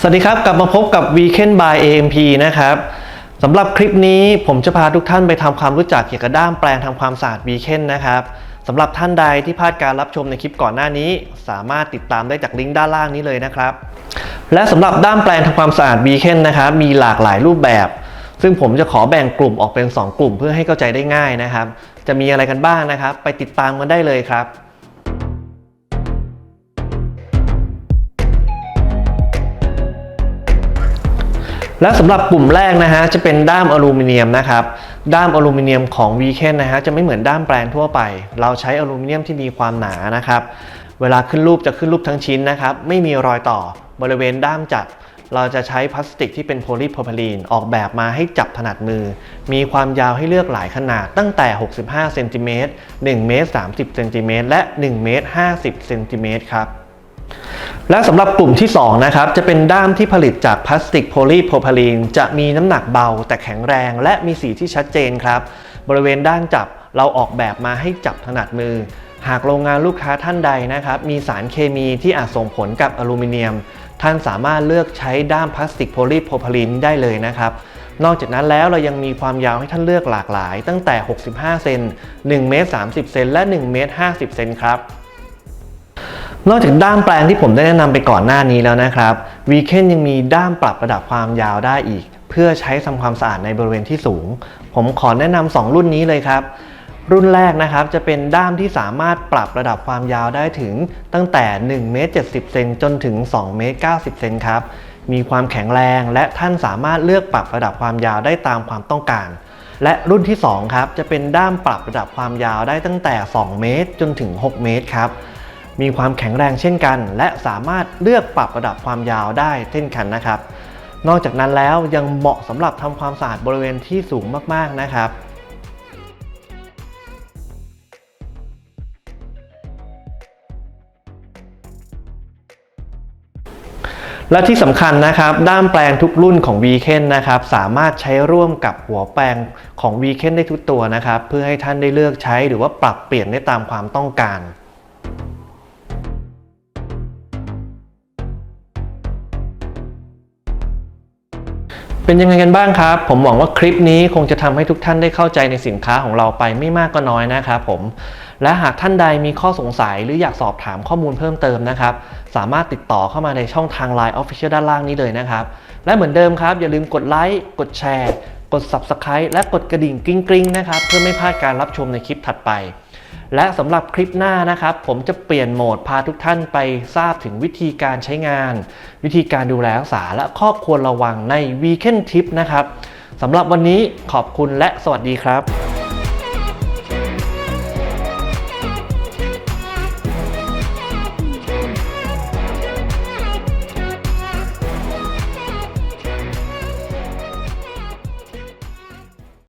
สวัสดีครับ กลับมาพบกับ Weekend by AMP นะครับสำหรับคลิปนี้ผมจะพาทุกท่านไปทำความรู้จักเกี่ยวกับด้ามแปลงทำความสะอาด Weekend นะครับสำหรับท่านใดที่พลาดการรับชมในคลิปก่อนหน้านี้ สามารถติดตามได้จากลิงก์ด้านล่างนี้เลยนะครับ และสำหรับด้ามแปลงทำความสะอาด Weekend นะครับมีหลากหลายรูปแบบ ซึ่งผมจะขอแบ่งกลุ่มออกเป็น 2 กลุ่มเพื่อให้เข้าใจได้ง่ายนะครับ จะมีอะไรกันบ้างนะครับ ไปติดตามกันได้เลยครับ และสำหรับกลุ่มแรกนะฮะจะเป็นด้ามอลูมิเนียมนะครับด้ามอลูมิเนียมของวีเคนนะฮะจะไม่เหมือนด้ามแปลงทั่วไป เราใช้อลูมิเนียมที่มีความหนานะครับเวลาขึ้นรูปจะขึ้นรูปทั้งชิ้นนะครับไม่มีรอยต่อบริเวณด้ามจับ เราจะใช้พลาสติกที่เป็นโพลีโพรพลีนออกแบบมาให้จับถนัดมือ มีความยาวให้เลือกหลายขนาดตั้งแต่ 65เซนติเมตร1เมตร30เซนติเมตรและ1เมตร50เซนติเมตรครับ และสำหรับกลุ่มที่ 2 นะครับ จะเป็นด้ามที่ผลิตจากพลาสติกโพลีโพรพิลีนจะมีน้ำหนักเบาแต่แข็งแรงและมีสีที่ชัดเจนครับ บริเวณด้านจับเราออกแบบมาให้จับถนัดมือ หากโรงงานลูกค้าท่านใดนะครับ มีสารเคมีที่อาจส่งผลกับอลูมิเนียม ท่านสามารถเลือกใช้ด้ามพลาสติกโพลีโพรพิลีนได้เลยนะครับนอกจากนั้นแล้วเรายังมีความยาวให้ท่านเลือกหลากหลาย ตั้งแต่ 65 เซน 1 เมตร 30 เซน และ 1 เมตร 50 เซนครับ นอกจากด้ามแปลงที่ผมได้แนะนำไปก่อนหน้านี้แล้วนะครับวีเคนยังมีด้ามปรับระดับความยาวได้อีก เพื่อใช้ทำความสะอาดในบริเวณที่สูง ผมขอแนะนำ2รุ่นนี้เลยครับ รุ่นแรกนะครับจะเป็นด้ามที่สามารถปรับระดับความยาวได้ถึงตั้งแต่1เมตร70เซนจนถึง2เมตร90เซนครับมีความแข็งแรงและท่านสามารถเลือกปรับระดับความยาวได้ตามความต้องการ และรุ่นที่2ครับจะเป็นด้ามปรับระดับความยาวได้ตั้งแต่ 2 เมตรจนถึง 6 เมตรครับ มีความแข็งแรงเช่นกัน และสามารถเลือกปรับระดับความยาวได้เช่นกันนะครับ นอกจากนั้นแล้วยังเหมาะสำหรับทำความสะอาดบริเวณที่สูงมากๆนะครับและที่สำคัญนะครับ ด้ามแปลงทุกรุ่นของ v ีเคนนะครับ สามารถใช้ร่วมกับหัวแปลงของ v ีเคนได้ทุกตัวนะครับ เพื่อให้ท่านได้เลือกใช้หรือว่าปรับเปลี่ยนได้ตามความต้องการ เป็นยังไงกันบ้างครับ ผมหวังว่าคลิปนี้คงจะทำให้ทุกท่านได้เข้าใจในสินค้าของเราไปไม่มากก็น้อยนะครับผม และหากท่านใดมีข้อสงสัยหรืออยากสอบถามข้อมูลเพิ่มเติมนะครับ สามารถติดต่อเข้ามาในช่องทาง Line Official ด้านล่างนี้เลยนะครับ และเหมือนเดิมครับ อย่าลืมกดไลค์กดแชร์ กด Subscribe และกดกระดิ่งกริ๊งๆนะครับเพื่อไม่พลาดการรับชมในคลิปถัดไป และสำหรับคลิปหน้านะครับ ผมจะเปลี่ยนโหมดพาทุกท่านไปทราบถึงวิธีการใช้งาน วิธีการดูแลรักษาและข้อควรระวังใน Weekend Tip นะครับสำหรับวันนี้ขอบคุณและสวัสดีครับ